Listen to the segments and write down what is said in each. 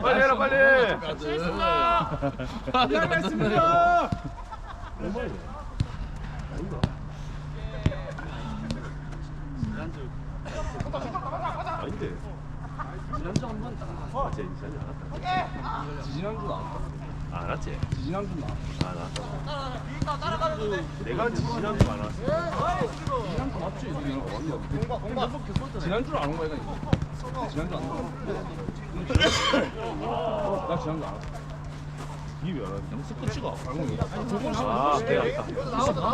빨리 해라 빨리. 잘했습니다. 아닌데. 지난주 한번 맞지? 지난주 안 왔다. 지지난주 나왔다. 안 왔지? 지지난주 나왔다. 안 왔다. 내가 지난주 안 왔어. 지지난주 맞지? 지지난주 지난주를 안온 거야 이거. 지난주 안 온. 나 지난주 안 왔어. 이게 왜안 왔지? 스포츠가 아, 내가 왔다.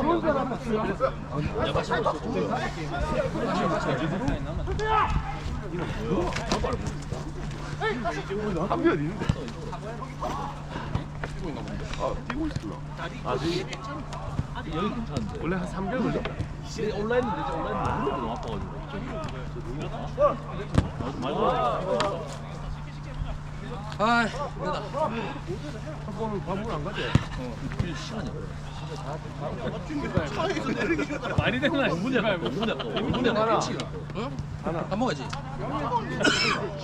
한편 있는데. 아, 뛰고 있구나. 아, 저기 여기 괜찮은데 원래 한 3개월 걸렸다. 이제 온라인 인데 이제 온라인 무릎이 너무 아파가지고 아, 한 번은 밥을 안 가지? 시간이 말이 되나? 5분이 아까 5분이 아까 5분이 하나. 아까 밥 먹어야지.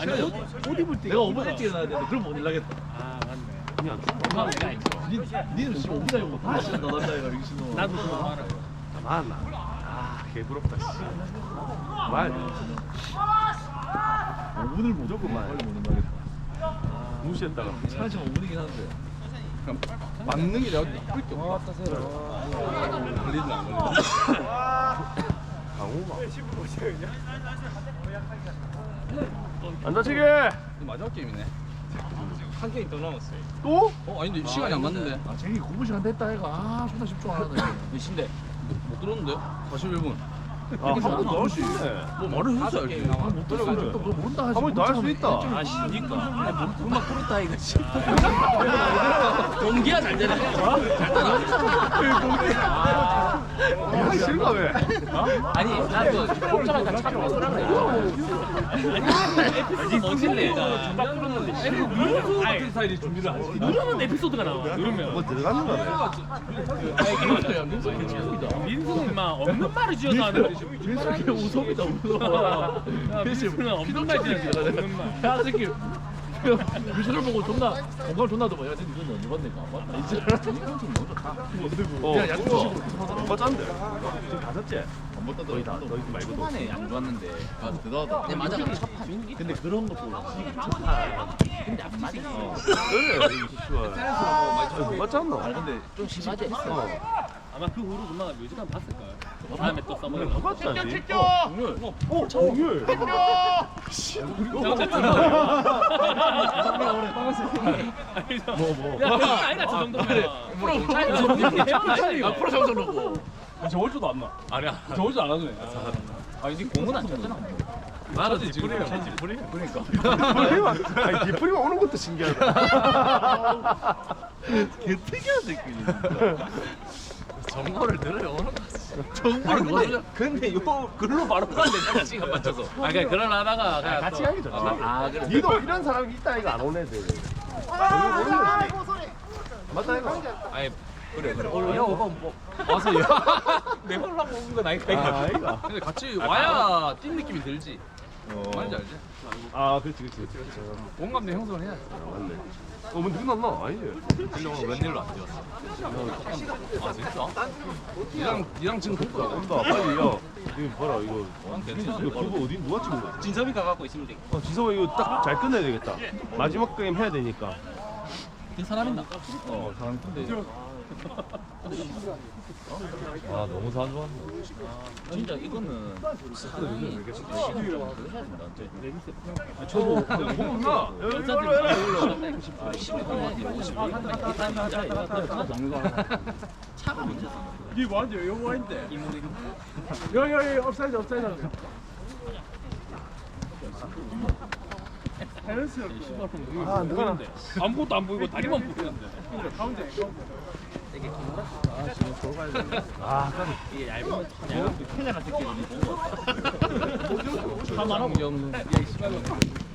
아니 옷 입을 때 내가 5분 일찍 일어나야 되는데 그럼 못 일나겠다 아 맞네. 그냥 니는 지금 5분 아니고 다 시간 더 난다 이거 이신호 나도 그거 알아. 가만 나. 아, 개부럽다. 씨. 말. 5분을 무조건 빨리 못 일나겠다 무시했다가. 차라리 5분이긴 한데 만능이 내가 나쁠 게 없다. 걸리든 안 걸리든. 강호마. 안. 이거 마지막 게임이네. 한 게임 더 남았어요. 또? 어, 아닌데 시간이 안 맞는데. 아 쟁이 공부 시간 됐다 해가 아 존나 집중하네 몇 시인데? 못 들었는데? 41분. 아, 한번 더할 수 있네. 뭐 말을 게임 남았어. 못 들어 그래. 모른다 하지 한번 더할 수 있다. 아 시니까. 금방 부르다 이거 공기가 잘 되네. 아, 싫은가 왜? 아니, 나그 복잡하니까 차를 와서라 그래. 에피소드 멋있네. 딱 부르는데. 누르면 스타일이 준비를 하지. 누르면 에피소드가 나와. 누르면. 뭐 들어갔는가 봐. 민수는 막 없는 말을 지어서 하는 거지. 민석이 우섭이다 우섭 민수는 없는 말 지어서 없는 말. 야 새끼 미션을 보고 존나 건강 존나 더봐 야 근데 이건 언제 봤는가 맞다 이제 이건 좀 너무 좋다 어. 야 야구식으로 못 봤잖데. 지금 다섯째. 안 봤다 너희 다, 너희 말고도. 초반에 안 좋았는데. 아 대단하다 네, 맞아. 첫 판. 근데 그런 것도 근데 안 맞아. 그래, 이 씨발. 못 봤잖아. 아 근데 좀 심하지. 어. 아마 그 후로 금방 뮤직한 봤을 거야. 다음에 또 써먹는 못 거. 봤지 않지? 정말 어, 정율. 뭐 뭐. 야, 그건 아이가 저 정도면. 프로. 아 프로 정도놓고 저올 줄도 안 나. 아니야 저올 줄안 하더네. 아, 이제 공은 안 쳤잖아. 나는 지금 그러니까. 디프리만, 아니, 디프리만 오는 것도 신기하다. 개 특이한 새끼 정보를 들어요 오는 거 정보를 아니, 근데, 근데 요 글로 바로 가는데 시간 맞춰서. 아, 그냥 그런 하다가 그냥 같이 또- 하기 좋지. 아, 그래. 니도 이런 사람이 있다 이거 안 오네, 들 맞다 이거. 아니, 그래, 그래. 야, 오빠 뭐 와서 내 홀랑 먹은 건 아니까. 아, 아이가. 근데 같이 와야 뛴 느낌이 들지. 뭔지 알지? 아, 그렇지, 그렇지, 그렇지. 공감대 형성을 해야지. 맞네. 어, 뭐 누구 났나? 아니지. 하려고 웬일로 안 되었어. 아, 진짜? 니랑, 니랑 지금 독도 온다, 빨리, 야. 이거 봐라, 이거. 이거 그거 어디, 누가 찍은 거야? 진섭이가 갖고 있으면 돼. 어, 지성아 이거 딱 잘 끝내야 되겠다. 마지막 게임 해야 되니까. 그 사람 있나? 어, 사람 근데. 아 너무 좋았네 진짜 이거는 사람이 진짜 시간을 해야 된다 완전 저도 뭐나 여자들 아 10분 차가 문제잖아 니 완전 영화인데. 여여여 업사이드 업사이드. 헤르스 아, 누가 나. 아무것도 안 보이고 다리만 보이는데. 가운데. 아, 까비. 이게 얇으면 얇은 캐나가 새끼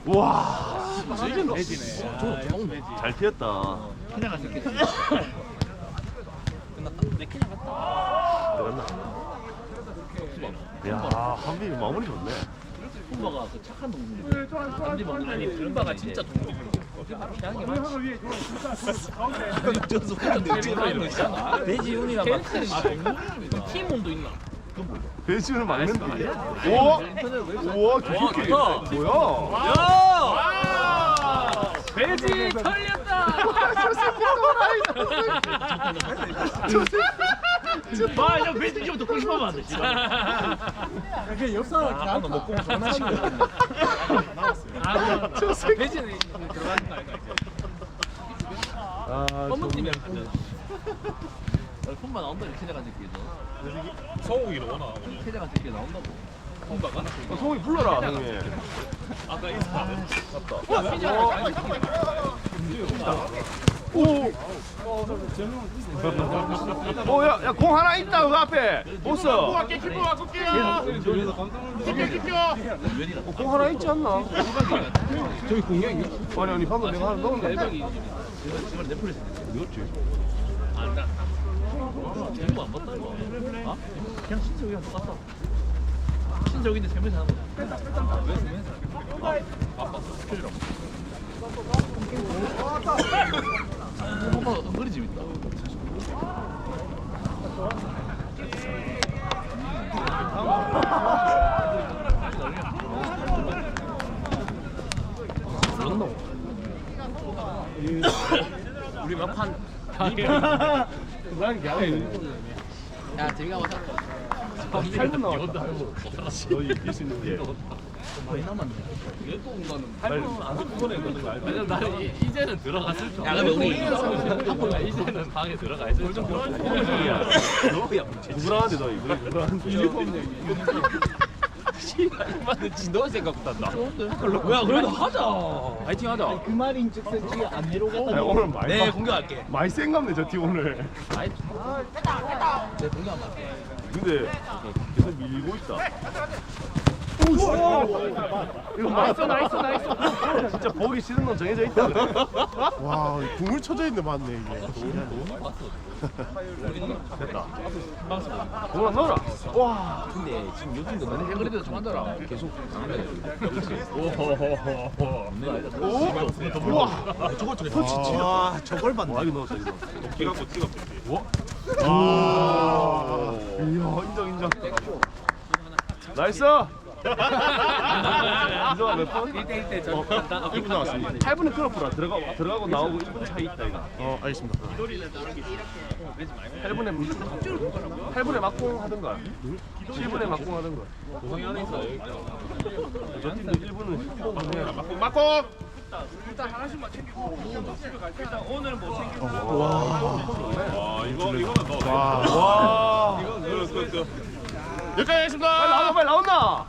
와, 이게 매지네. 아, 잘 튀었다. 캐나가 새끼. 끝났다. 내 캐나 같다. 들어갔나? 야, 한빈이 마무리 좋네. 품바가 그 착한 동물이 딴지 먹는 아니 품바가 진짜 동물이 피하는 게 많지 저도 근데 제가 이런 거 있잖아 돼지운이랑 막 아, 팀원도 있나. 오, 우와, 기특해. 좋다. 뭐야? 야! 돼지 털렸다! 아, 야, 돼지 좀 듣고 싶으면 안 돼, 씨발. 아 방금 먹고 전화신 거 아, 저 돼지는 들어가는 거 아닌가? 아, 어머님이 하면 품바 나온다 이렇게 캐자가 새끼도 성욱이로 오나 캐자가 새끼 나온다고. 품바가 어, 성이 불러라, 형님. 아까 인스타. 오. 오, 야, 야, 공 하나 있다, 그 앞에. 보스. 어, 공 하나 있지 않나? 저기 공이 있냐? 아니, 아니, 방금 내가 하나 넣었는데. 정말 넷플릭스 넣었지. 안다 이거 안 봤다 이거 아? 그냥 신석이랑 똑같다 신석인데 세 명이서 하는 거야 왜세 명이서 하는 거야? 아, 스 오빠가 은근히 재밌다 우리 막판. 야 재미가 왔다 8분 나왔다. 너희 이길 수 있는 게. 거의 남았네 빨리 안 손에 넣는 거 알지? 왜냐면 나는 이- 이제는 들어갔을 줄 야, 근데 우리 아, 이제는 방에 들어가 있을 줄 야, 너야 누구랑 하는데 너희? 우리 누구랑 하는데? 맞는 진도 생각보다 나 야 그래도 하자 파이팅 하자 야, 오늘 많이 네 빡- 공격할게 많이 센갑네 저 팀 오늘. 아이 내 공격 안 할게 근데 계속 밀고 있다. 이거 나이스 나이스 나이스. 진짜 보기 싫은 건 정해져 있다. 와, 궁을 쳐져 있는 맞네 이게. 됐다. 공아 넣어라. 와. 근데 지금 요즘도 너네 그래도 좀 한다라 계속 오. 우와. 저거 저거 터치 와, 저걸 봤네. 와 이거 넣었다 이거. 기가 고 티가 와. 아. 이야 인정 인정. 나이스. 인정아 몇 번? 1대1 때 어, 1분 나왔습니다. 8분에 끌어프라 들어가 들어가고 나오고 1분 차이 있다 이거. 어, 알겠습니다. 8분에 8분에 막공 하든가 7분에 막공 하든가. 고성이 하나 있어 저 팀도 1분은 호흡을 해야 막공 막공 와 이거 이거는 너 와. 이거 그, 그, 그. 여기까지 하겠습니다. 빨리 나온다 빨리 나온다.